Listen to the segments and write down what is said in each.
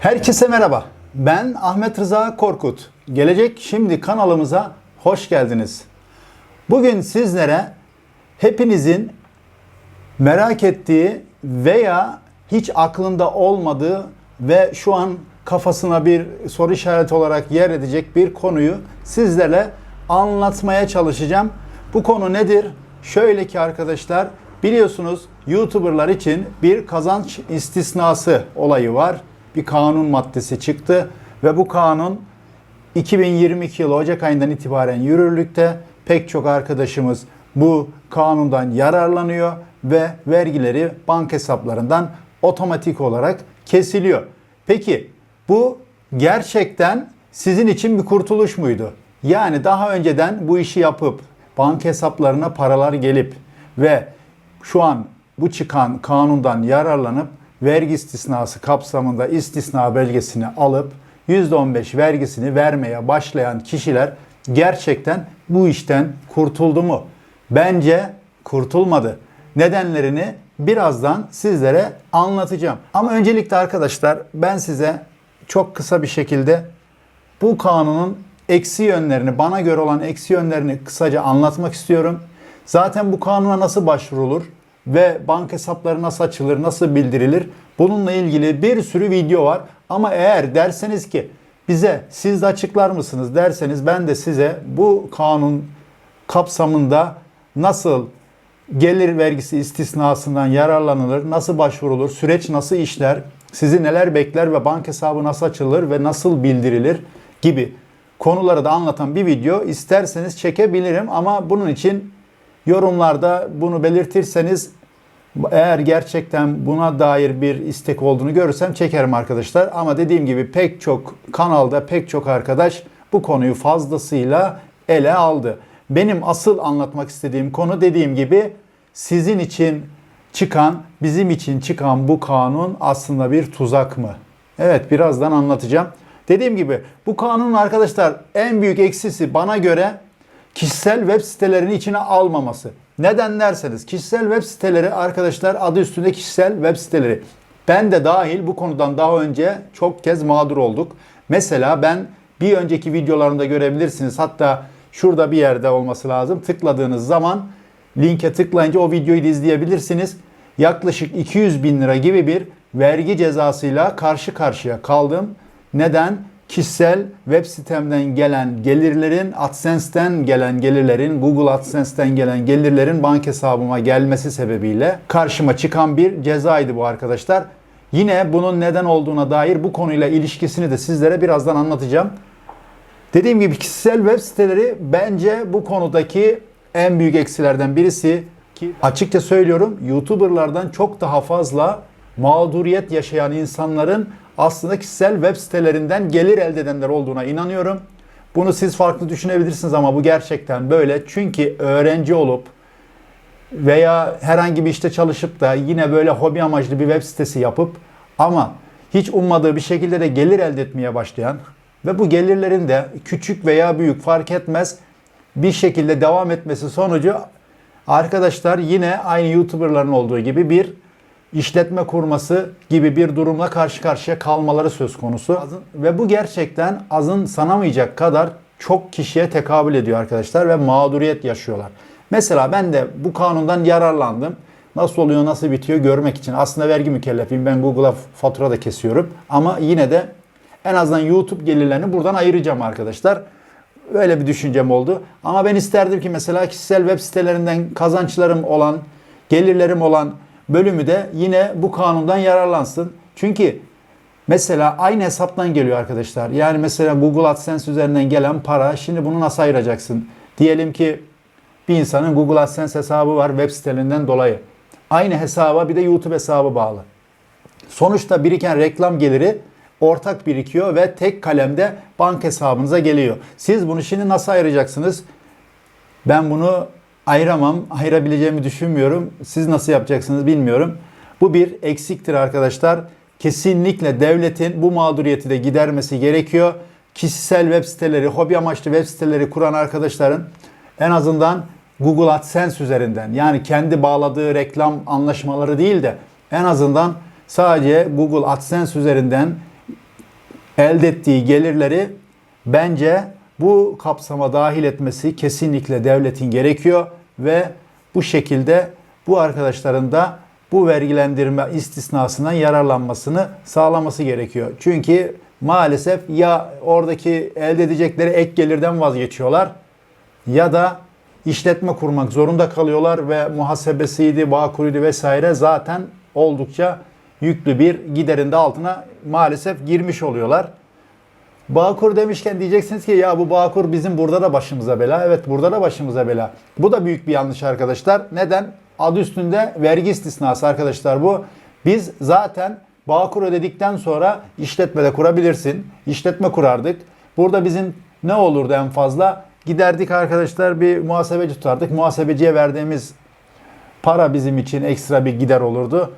Herkese merhaba. Ben Ahmet Rıza Korkut. Gelecek Şimdi kanalımıza hoş geldiniz. Bugün sizlere hepinizin merak ettiği veya hiç aklında olmadığı ve şu an kafasına bir soru işareti olarak yer edecek bir konuyu sizlerle anlatmaya çalışacağım. Bu konu nedir? Şöyle ki arkadaşlar biliyorsunuz YouTuber'lar için bir kazanç istisnası olayı var. Bir kanun maddesi çıktı ve bu kanun 2022 yılı Ocak ayından itibaren yürürlükte. Pek çok arkadaşımız bu kanundan yararlanıyor ve vergileri banka hesaplarından otomatik olarak kesiliyor. Peki bu gerçekten sizin için bir kurtuluş muydu? Yani daha önceden bu işi yapıp banka hesaplarına paralar gelip ve şu an bu çıkan kanundan yararlanıp vergi istisnası kapsamında istisna belgesini alıp %15 vergisini vermeye başlayan kişiler gerçekten bu işten kurtuldu mu? Bence kurtulmadı. Nedenlerini birazdan sizlere anlatacağım. Ama öncelikle arkadaşlar ben size çok kısa bir şekilde bu kanunun eksi yönlerini, bana göre olan eksi yönlerini kısaca anlatmak istiyorum. Zaten bu kanuna nasıl başvurulur ve banka hesapları nasıl açılır, nasıl bildirilir? Bununla ilgili bir sürü video var. Ama eğer derseniz ki bize siz de açıklar mısınız derseniz ben de size bu kanun kapsamında nasıl gelir vergisi istisnasından yararlanılır, nasıl başvurulur, süreç nasıl işler, sizi neler bekler ve banka hesabı nasıl açılır ve nasıl bildirilir gibi konuları da anlatan bir video isterseniz çekebilirim ama bunun için yorumlarda bunu belirtirseniz eğer gerçekten buna dair bir istek olduğunu görürsem çekerim arkadaşlar. Ama dediğim gibi pek çok kanalda pek çok arkadaş bu konuyu fazlasıyla ele aldı. Benim asıl anlatmak istediğim konu dediğim gibi sizin için çıkan, bizim için çıkan bu kanun aslında bir tuzak mı? Evet birazdan anlatacağım. Dediğim gibi bu kanunun arkadaşlar en büyük eksisi bana göre kişisel web sitelerini içine almaması. Neden derseniz kişisel web siteleri arkadaşlar adı üstünde kişisel web siteleri. Ben de dahil bu konudan daha önce çok kez mağdur olduk. Mesela ben bir önceki videolarımda görebilirsiniz. Hatta şurada bir yerde olması lazım. Tıkladığınız zaman linke tıklayınca o videoyu da izleyebilirsiniz. Yaklaşık 200 bin lira gibi bir vergi cezasıyla karşı karşıya kaldım. Neden? kişisel web sitemden gelen gelirlerin, AdSense'ten gelen gelirlerin, Google AdSense'ten gelen gelirlerin bank hesabıma gelmesi sebebiyle karşıma çıkan bir cezaydı bu arkadaşlar. Yine bunun neden olduğuna dair bu konuyla ilişkisini de sizlere birazdan anlatacağım. Dediğim gibi kişisel web siteleri bence bu konudaki en büyük eksilerden birisi ki açıkça söylüyorum YouTuber'lardan çok daha fazla mağduriyet yaşayan insanların aslında kişisel web sitelerinden gelir elde edenler olduğuna inanıyorum. Bunu siz farklı düşünebilirsiniz ama bu gerçekten böyle. Çünkü öğrenci olup veya herhangi bir işte çalışıp da yine böyle hobi amaçlı bir web sitesi yapıp ama hiç ummadığı bir şekilde de gelir elde etmeye başlayan ve bu gelirlerin de küçük veya büyük fark etmez bir şekilde devam etmesi sonucu arkadaşlar yine aynı YouTuber'ların olduğu gibi bir işletme kurması gibi bir durumla karşı karşıya kalmaları söz konusu. Ve bu gerçekten azın sanamayacak kadar çok kişiye tekabül ediyor arkadaşlar ve mağduriyet yaşıyorlar. Mesela ben de bu kanundan yararlandım. Nasıl oluyor, nasıl bitiyor görmek için. Aslında vergi mükellefiyim. Ben Google'a fatura da kesiyorum. Ama yine de en azından YouTube gelirlerini buradan ayıracağım arkadaşlar. Öyle bir düşüncem oldu. Ama ben isterdim ki mesela kişisel web sitelerinden kazançlarım olan, gelirlerim olan bölümü de yine bu kanundan yararlansın. Çünkü mesela aynı hesaptan geliyor arkadaşlar. Yani mesela Google AdSense üzerinden gelen para şimdi bunu nasıl ayıracaksın? Diyelim ki bir insanın Google AdSense hesabı var web sitelerinden dolayı. Aynı hesaba bir de YouTube hesabı bağlı. Sonuçta biriken reklam geliri ortak birikiyor ve tek kalemde bank hesabınıza geliyor. Siz bunu şimdi nasıl ayıracaksınız? Ben bunu ayıramam, ayırabileceğimi düşünmüyorum. Siz nasıl yapacaksınız bilmiyorum. Bu bir eksiktir arkadaşlar. Kesinlikle devletin bu mağduriyeti de gidermesi gerekiyor. Kişisel web siteleri, hobi amaçlı web siteleri kuran arkadaşların en azından Google AdSense üzerinden yani kendi bağladığı reklam anlaşmaları değil de en azından sadece Google AdSense üzerinden elde ettiği gelirleri bence bu kapsama dahil etmesi kesinlikle devletin gerekiyor ve bu şekilde bu arkadaşların da bu vergilendirme istisnasından yararlanmasını sağlaması gerekiyor. Çünkü maalesef ya oradaki elde edecekleri ek gelirden vazgeçiyorlar ya da işletme kurmak zorunda kalıyorlar ve muhasebesiydi, bağkuruydu vesaire zaten oldukça yüklü bir giderin de altına maalesef girmiş oluyorlar. Bağkur demişken diyeceksiniz ki ya bu Bağkur bizim burada da başımıza bela. Evet burada da başımıza bela. Bu da büyük bir yanlış arkadaşlar. Neden? Adı üstünde vergi istisnası arkadaşlar bu. Biz zaten Bağkur ödedikten sonra işletmede kurabilirsin. İşletme kurardık. Burada bizim ne olurdu en fazla? Giderdik arkadaşlar bir muhasebeci tutardık. Muhasebeciye verdiğimiz para bizim için ekstra bir gider olurdu.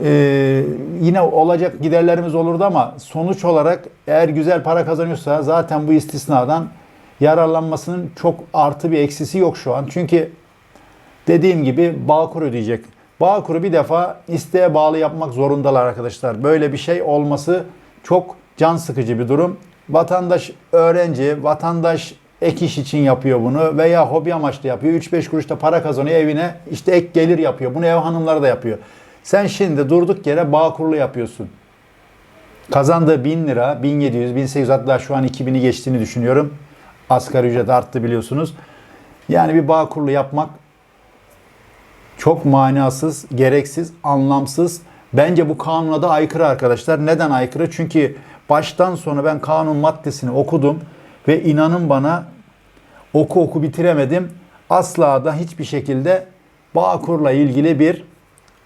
Ee, yine olacak giderlerimiz olurdu ama sonuç olarak eğer güzel para kazanıyorsa zaten bu istisnadan yararlanmasının çok artı bir eksisi yok şu an. Çünkü dediğim gibi Bağkur ödeyecek. Bağkur'u bir defa isteğe bağlı yapmak zorundalar arkadaşlar. Böyle bir şey olması çok can sıkıcı bir durum. Vatandaş öğrenci, vatandaş ek iş için yapıyor bunu veya hobi amaçlı yapıyor. 3-5 kuruşta para kazanıyor evine işte ek gelir yapıyor. Bunu ev hanımları da yapıyor. Sen şimdi durduk yere Bağkurlu yapıyorsun. Kazandığı 1000 lira, 1700, 1800 hatta şu an 2000'i geçtiğini düşünüyorum. Asgari ücret arttı biliyorsunuz. Yani bir Bağkurlu yapmak çok manasız, gereksiz, anlamsız. Bence bu kanuna da aykırı arkadaşlar. Neden aykırı? Çünkü baştan sona ben kanun maddesini okudum ve inanın bana oku oku bitiremedim. Asla da hiçbir şekilde Bağkur'la ilgili bir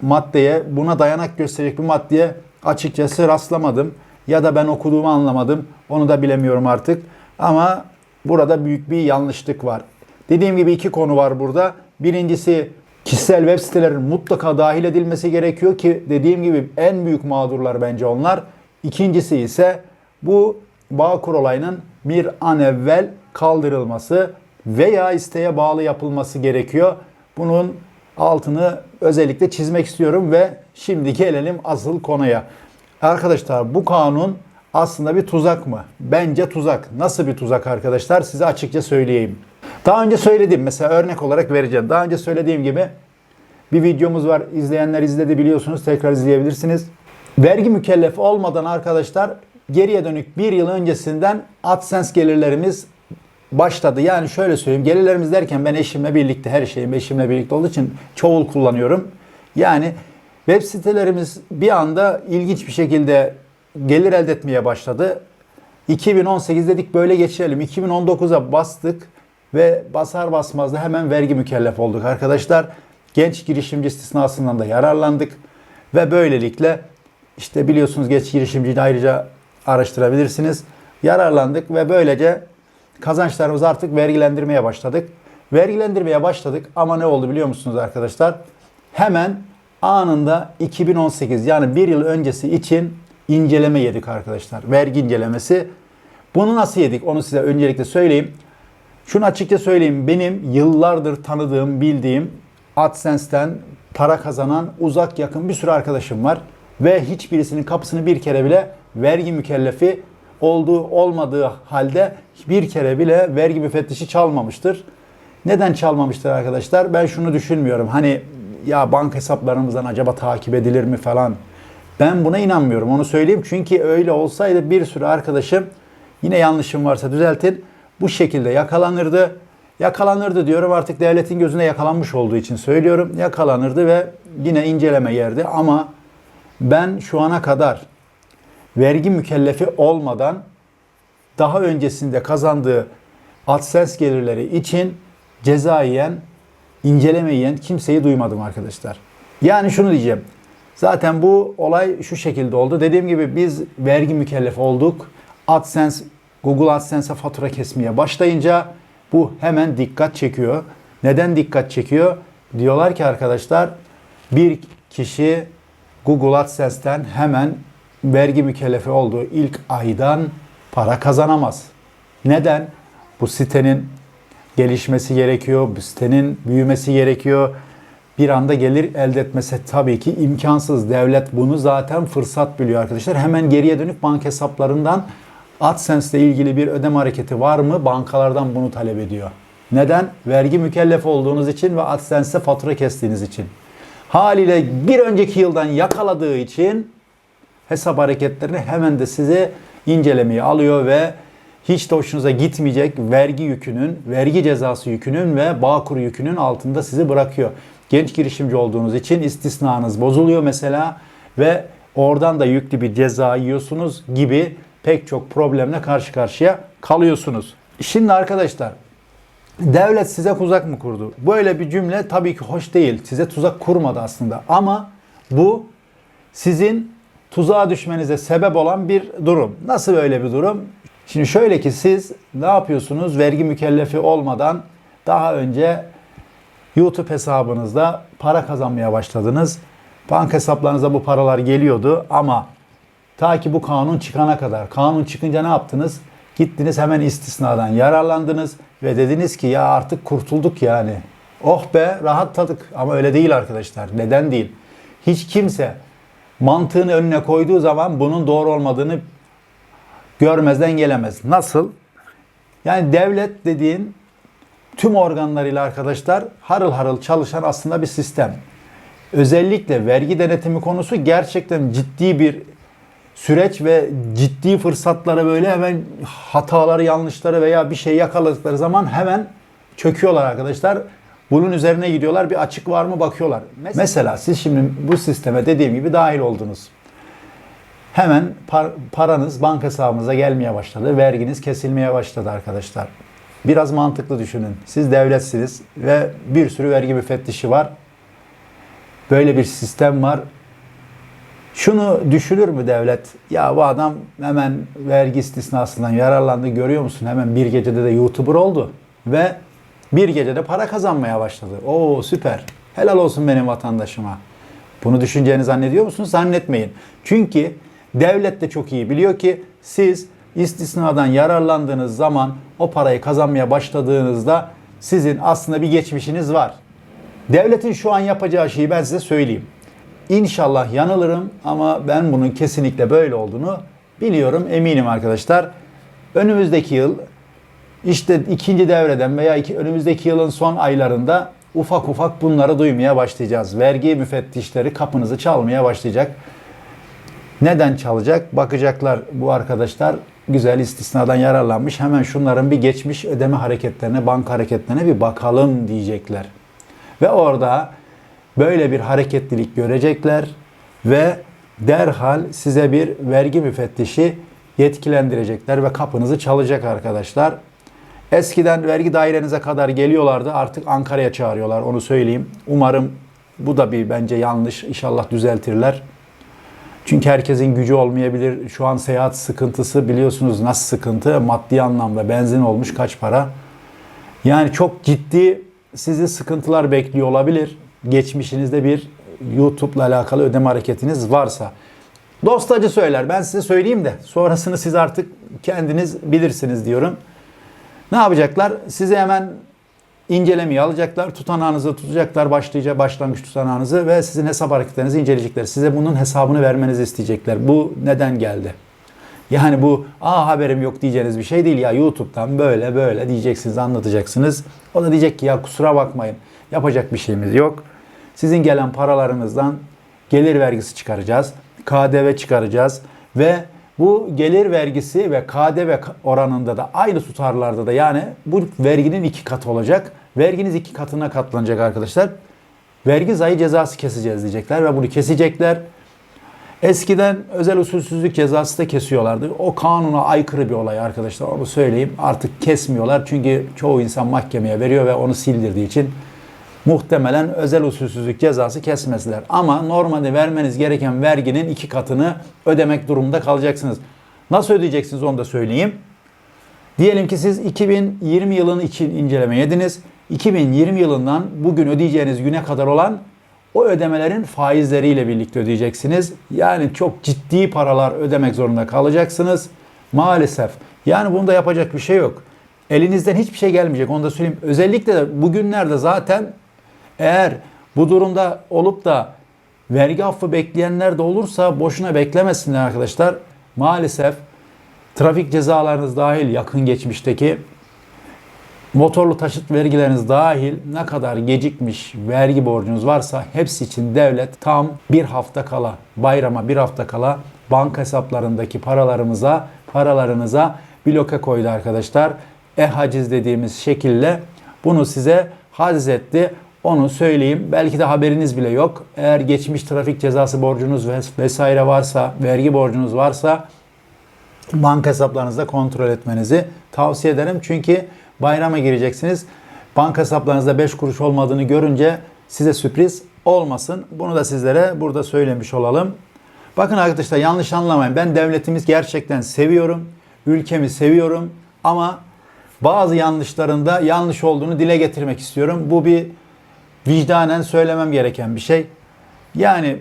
maddeye, buna dayanak gösterecek bir maddeye açıkçası rastlamadım. Ya da ben okuduğumu anlamadım. Onu da bilemiyorum artık. Ama burada büyük bir yanlışlık var. Dediğim gibi iki konu var burada. Birincisi kişisel web sitelerin mutlaka dahil edilmesi gerekiyor ki dediğim gibi en büyük mağdurlar bence onlar. İkincisi ise bu Bağkur olayının bir an evvel kaldırılması veya isteğe bağlı yapılması gerekiyor. Bunun altını özellikle çizmek istiyorum ve şimdi gelelim asıl konuya. Arkadaşlar bu kanun aslında bir tuzak mı? Bence tuzak. Nasıl bir tuzak arkadaşlar? Size açıkça söyleyeyim. Daha önce söyledim mesela örnek olarak vereceğim. Daha önce söylediğim gibi bir videomuz var. İzleyenler izledi biliyorsunuz. Tekrar izleyebilirsiniz. Vergi mükellefi olmadan arkadaşlar geriye dönük bir yıl öncesinden AdSense gelirlerimiz başladı. Yani şöyle söyleyeyim. Gelirlerimiz derken ben eşimle birlikte her şeyim eşimle birlikte olduğu için çoğul kullanıyorum. Yani web sitelerimiz bir anda ilginç bir şekilde gelir elde etmeye başladı. 2018 dedik böyle geçirelim. 2019'a bastık ve basar basmaz da hemen vergi mükellef olduk arkadaşlar. Genç girişimci istisnasından da yararlandık ve böylelikle işte biliyorsunuz genç girişimciyi ayrıca araştırabilirsiniz. Yararlandık ve böylece kazançlarımızı artık vergilendirmeye başladık. Vergilendirmeye başladık ama ne oldu biliyor musunuz arkadaşlar? Hemen anında 2018 yani bir yıl öncesi için inceleme yedik arkadaşlar. Vergi incelemesi. Bunu nasıl yedik onu size öncelikle söyleyeyim. Şunu açıkça söyleyeyim. Benim yıllardır tanıdığım, bildiğim AdSense'ten para kazanan uzak yakın bir sürü arkadaşım var. Ve hiçbirisinin kapısını bir kere bile vergi mükellefi olduğu olmadığı halde bir kere bile vergi müfettişi çalmamıştır. Neden çalmamıştır arkadaşlar? Ben şunu düşünmüyorum. Hani ya banka hesaplarımızdan acaba takip edilir mi falan. Ben buna inanmıyorum. Onu söyleyeyim. Çünkü öyle olsaydı bir sürü arkadaşım yine yanlışım varsa düzeltin. Bu şekilde yakalanırdı. Yakalanırdı diyorum artık devletin gözüne yakalanmış olduğu için söylüyorum. Yakalanırdı ve yine inceleme yerdi ama ben şu ana kadar vergi mükellefi olmadan daha öncesinde kazandığı AdSense gelirleri için ceza yiyen, inceleme yiyen kimseyi duymadım arkadaşlar. Yani şunu diyeceğim. Zaten bu olay şu şekilde oldu. Dediğim gibi biz vergi mükellef olduk. AdSense, Google AdSense'e fatura kesmeye başlayınca bu hemen dikkat çekiyor. Neden dikkat çekiyor? Diyorlar ki arkadaşlar bir kişi Google AdSense'ten hemen vergi mükellefi olduğu ilk aydan para kazanamaz. Neden? Bu sitenin gelişmesi gerekiyor. Bu sitenin büyümesi gerekiyor. Bir anda gelir elde etmesi tabii ki imkansız. Devlet bunu zaten fırsat biliyor arkadaşlar. Hemen geriye dönük banka hesaplarından AdSense ile ilgili bir ödeme hareketi var mı? Bankalardan bunu talep ediyor. Neden? Vergi mükellef olduğunuz için ve AdSense'e fatura kestiğiniz için. Haliyle bir önceki yıldan yakaladığı için hesap hareketlerini hemen de size incelemeye alıyor ve hiç de hoşunuza gitmeyecek vergi yükünün, vergi cezası yükünün ve Bağkur yükünün altında sizi bırakıyor. Genç girişimci olduğunuz için istisnanız bozuluyor mesela ve oradan da yüklü bir ceza yiyorsunuz gibi pek çok problemle karşı karşıya kalıyorsunuz. Şimdi arkadaşlar devlet size tuzak mı kurdu? Böyle bir cümle tabii ki hoş değil. Size tuzak kurmadı aslında ama bu sizin tuzağa düşmenize sebep olan bir durum. Nasıl böyle bir durum? Şimdi şöyle ki siz ne yapıyorsunuz? Vergi mükellefi olmadan daha önce YouTube hesabınızda para kazanmaya başladınız. Banka hesaplarınıza bu paralar geliyordu ama ta ki bu kanun çıkana kadar. Kanun çıkınca ne yaptınız? Gittiniz hemen istisnadan yararlandınız ve dediniz ki ya artık kurtulduk yani. Oh be rahatladık ama öyle değil arkadaşlar. Neden değil? Hiç kimse mantığını önüne koyduğu zaman bunun doğru olmadığını görmezden gelemez. Nasıl? Yani devlet dediğin tüm organlarıyla arkadaşlar harıl harıl çalışan aslında bir sistem. Özellikle vergi denetimi konusu gerçekten ciddi bir süreç ve ciddi fırsatlara böyle hemen hataları, yanlışları veya bir şey yakaladıkları zaman hemen çöküyorlar arkadaşlar. Bunun üzerine gidiyorlar. Bir açık var mı bakıyorlar. Mesela siz şimdi bu sisteme dediğim gibi dahil oldunuz. Hemen par- paranız banka hesabınıza gelmeye başladı. Verginiz kesilmeye başladı arkadaşlar. Biraz mantıklı düşünün. Siz devletsiniz ve bir sürü vergi müfettişi var. Böyle bir sistem var. Şunu düşünür mü devlet? Ya bu adam hemen vergi istisnasından yararlandı görüyor musun? Hemen bir gecede de YouTuber oldu ve bir gecede para kazanmaya başladı. Oo süper. Helal olsun benim vatandaşıma. Bunu düşüneceğini zannediyor musunuz? Zannetmeyin. Çünkü devlet de çok iyi biliyor ki siz istisnadan yararlandığınız zaman o parayı kazanmaya başladığınızda sizin aslında bir geçmişiniz var. Devletin şu an yapacağı şeyi ben size söyleyeyim. İnşallah yanılırım ama ben bunun kesinlikle böyle olduğunu biliyorum, eminim arkadaşlar. Önümüzdeki yıl işte ikinci devreden veya iki, önümüzdeki yılın son aylarında ufak ufak bunları duymaya başlayacağız. Vergi müfettişleri kapınızı çalmaya başlayacak. Neden çalacak? Bakacaklar bu arkadaşlar güzel istisnadan yararlanmış. Hemen şunların bir geçmiş ödeme hareketlerine, banka hareketlerine bir bakalım diyecekler. Ve orada böyle bir hareketlilik görecekler ve derhal size bir vergi müfettişi yetkilendirecekler ve kapınızı çalacak arkadaşlar. Eskiden vergi dairenize kadar geliyorlardı. Artık Ankara'ya çağırıyorlar onu söyleyeyim. Umarım bu da bir bence yanlış. İnşallah düzeltirler. Çünkü herkesin gücü olmayabilir. Şu an seyahat sıkıntısı biliyorsunuz nasıl sıkıntı? Maddi anlamda benzin olmuş kaç para? Yani çok ciddi sizi sıkıntılar bekliyor olabilir. Geçmişinizde bir YouTube'la alakalı ödeme hareketiniz varsa. Dostacı söyler. Ben size söyleyeyim de sonrasını siz artık kendiniz bilirsiniz diyorum. Ne yapacaklar? Size hemen incelemeyi alacaklar. Tutanağınızı tutacaklar. Başlayacak başlangıç tutanağınızı ve sizin hesap hareketlerinizi inceleyecekler. Size bunun hesabını vermenizi isteyecekler. Bu neden geldi? Yani bu aa haberim yok diyeceğiniz bir şey değil ya YouTube'dan böyle böyle diyeceksiniz anlatacaksınız. O da diyecek ki ya kusura bakmayın yapacak bir şeyimiz yok. Sizin gelen paralarınızdan gelir vergisi çıkaracağız. KDV çıkaracağız ve bu gelir vergisi ve KDV oranında da aynı tutarlarda da yani bu verginin iki katı olacak. Verginiz iki katına katlanacak arkadaşlar. Vergi zayi cezası keseceğiz diyecekler ve bunu kesecekler. Eskiden özel usulsüzlük cezası da kesiyorlardı. O kanuna aykırı bir olay arkadaşlar. Onu söyleyeyim. Artık kesmiyorlar. Çünkü çoğu insan mahkemeye veriyor ve onu sildirdiği için muhtemelen özel usulsüzlük cezası kesmezler. Ama normalde vermeniz gereken verginin iki katını ödemek durumunda kalacaksınız. Nasıl ödeyeceksiniz onu da söyleyeyim. Diyelim ki siz 2020 yılının için inceleme yediniz. 2020 yılından bugün ödeyeceğiniz güne kadar olan o ödemelerin faizleriyle birlikte ödeyeceksiniz. Yani çok ciddi paralar ödemek zorunda kalacaksınız. Maalesef. Yani bunda yapacak bir şey yok. Elinizden hiçbir şey gelmeyecek onu da söyleyeyim. Özellikle de bugünlerde zaten eğer bu durumda olup da vergi affı bekleyenler de olursa boşuna beklemesinler arkadaşlar. Maalesef trafik cezalarınız dahil yakın geçmişteki motorlu taşıt vergileriniz dahil ne kadar gecikmiş vergi borcunuz varsa hepsi için devlet tam bir hafta kala bayrama bir hafta kala banka hesaplarındaki paralarımıza paralarınıza bloke koydu arkadaşlar. E-haciz dediğimiz şekilde bunu size haciz etti. Onu söyleyeyim. Belki de haberiniz bile yok. Eğer geçmiş trafik cezası borcunuz ves- vesaire varsa, vergi borcunuz varsa banka hesaplarınızda kontrol etmenizi tavsiye ederim. Çünkü bayrama gireceksiniz. Banka hesaplarınızda 5 kuruş olmadığını görünce size sürpriz olmasın. Bunu da sizlere burada söylemiş olalım. Bakın arkadaşlar yanlış anlamayın. Ben devletimiz gerçekten seviyorum. Ülkemi seviyorum. Ama bazı yanlışlarında yanlış olduğunu dile getirmek istiyorum. Bu bir vicdanen söylemem gereken bir şey. Yani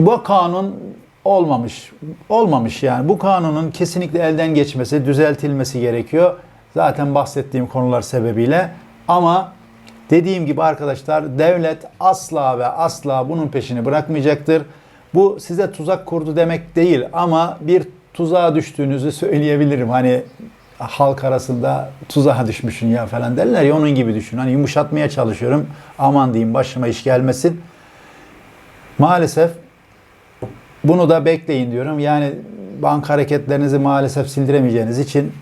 bu kanun olmamış. Olmamış yani. Bu kanunun kesinlikle elden geçmesi, düzeltilmesi gerekiyor. Zaten bahsettiğim konular sebebiyle. Ama dediğim gibi arkadaşlar devlet asla ve asla bunun peşini bırakmayacaktır. Bu size tuzak kurdu demek değil ama bir tuzağa düştüğünüzü söyleyebilirim. Hani halk arasında tuzağa düşmüşsün ya falan derler ya onun gibi düşün. Hani yumuşatmaya çalışıyorum. Aman diyeyim başıma iş gelmesin. Maalesef bunu da bekleyin diyorum. Yani banka hareketlerinizi maalesef sildiremeyeceğiniz için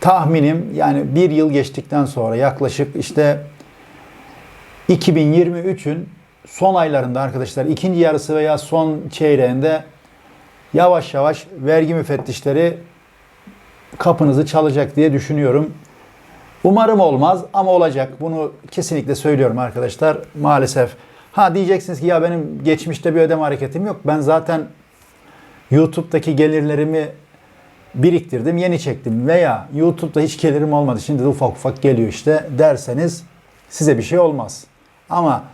tahminim yani bir yıl geçtikten sonra yaklaşık işte 2023'ün son aylarında arkadaşlar ikinci yarısı veya son çeyreğinde yavaş yavaş vergi müfettişleri kapınızı çalacak diye düşünüyorum. Umarım olmaz ama olacak. Bunu kesinlikle söylüyorum arkadaşlar. Maalesef. Ha diyeceksiniz ki ya benim geçmişte bir ödeme hareketim yok. Ben zaten YouTube'daki gelirlerimi biriktirdim, yeni çektim veya YouTube'da hiç gelirim olmadı. Şimdi de ufak ufak geliyor işte derseniz size bir şey olmaz. Ama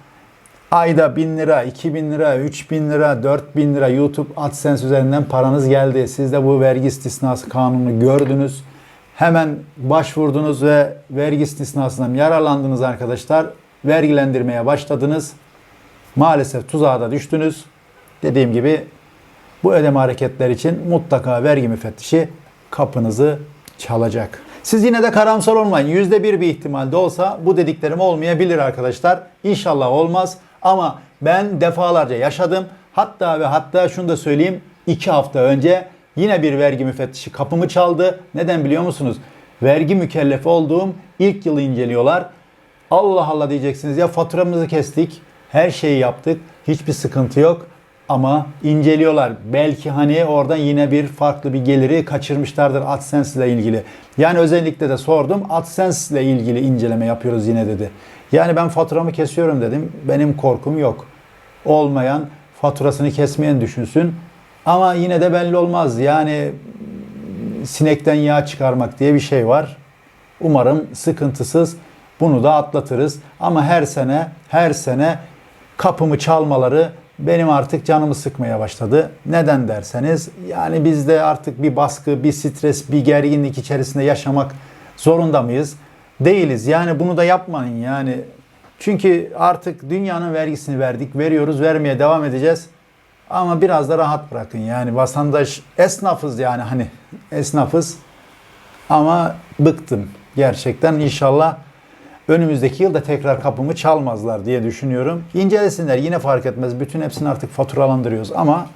ayda 1000 lira, 2000 lira, 3000 lira, 4000 lira YouTube AdSense üzerinden paranız geldi. Siz de bu vergi istisnası kanunu gördünüz. Hemen başvurdunuz ve vergi istisnasından yararlandınız arkadaşlar. Vergilendirmeye başladınız. Maalesef tuzağa da düştünüz. Dediğim gibi bu ödeme hareketler için mutlaka vergi müfettişi kapınızı çalacak. Siz yine de karamsar olmayın. Yüzde bir bir ihtimalde olsa bu dediklerim olmayabilir arkadaşlar. İnşallah olmaz. Ama ben defalarca yaşadım. Hatta ve hatta şunu da söyleyeyim. iki hafta önce yine bir vergi müfettişi kapımı çaldı. Neden biliyor musunuz? Vergi mükellefi olduğum ilk yılı inceliyorlar. Allah Allah diyeceksiniz ya faturamızı kestik. Her şeyi yaptık. Hiçbir sıkıntı yok. Ama inceliyorlar. Belki hani oradan yine bir farklı bir geliri kaçırmışlardır AdSense ile ilgili. Yani özellikle de sordum. AdSense ile ilgili inceleme yapıyoruz yine dedi. Yani ben faturamı kesiyorum dedim. Benim korkum yok. Olmayan faturasını kesmeyen düşünsün. Ama yine de belli olmaz. Yani sinekten yağ çıkarmak diye bir şey var. Umarım sıkıntısız bunu da atlatırız. Ama her sene her sene kapımı çalmaları benim artık canımı sıkmaya başladı. Neden derseniz yani biz de artık bir baskı, bir stres, bir gerginlik içerisinde yaşamak zorunda mıyız? Değiliz. Yani bunu da yapmayın yani. Çünkü artık dünyanın vergisini verdik, veriyoruz, vermeye devam edeceğiz. Ama biraz da rahat bırakın. Yani vatandaş esnafız yani hani esnafız. Ama bıktım gerçekten. İnşallah önümüzdeki yılda tekrar kapımı çalmazlar diye düşünüyorum. İncelesinler yine fark etmez. Bütün hepsini artık faturalandırıyoruz ama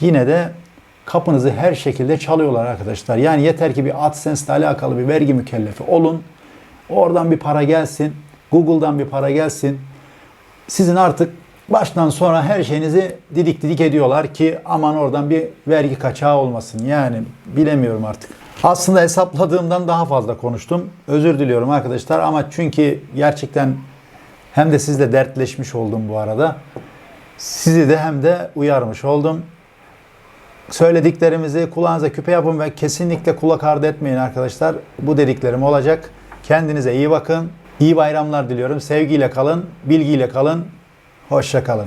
yine de kapınızı her şekilde çalıyorlar arkadaşlar. Yani yeter ki bir AdSense ile alakalı bir vergi mükellefi olun. Oradan bir para gelsin. Google'dan bir para gelsin. Sizin artık baştan sona her şeyinizi didik didik ediyorlar ki aman oradan bir vergi kaçağı olmasın. Yani bilemiyorum artık. Aslında hesapladığımdan daha fazla konuştum. Özür diliyorum arkadaşlar ama çünkü gerçekten hem de sizle dertleşmiş oldum bu arada. Sizi de hem de uyarmış oldum. Söylediklerimizi kulağınıza küpe yapın ve kesinlikle kulak ardı etmeyin arkadaşlar. Bu dediklerim olacak. Kendinize iyi bakın. İyi bayramlar diliyorum. Sevgiyle kalın, bilgiyle kalın. Hoşça kalın.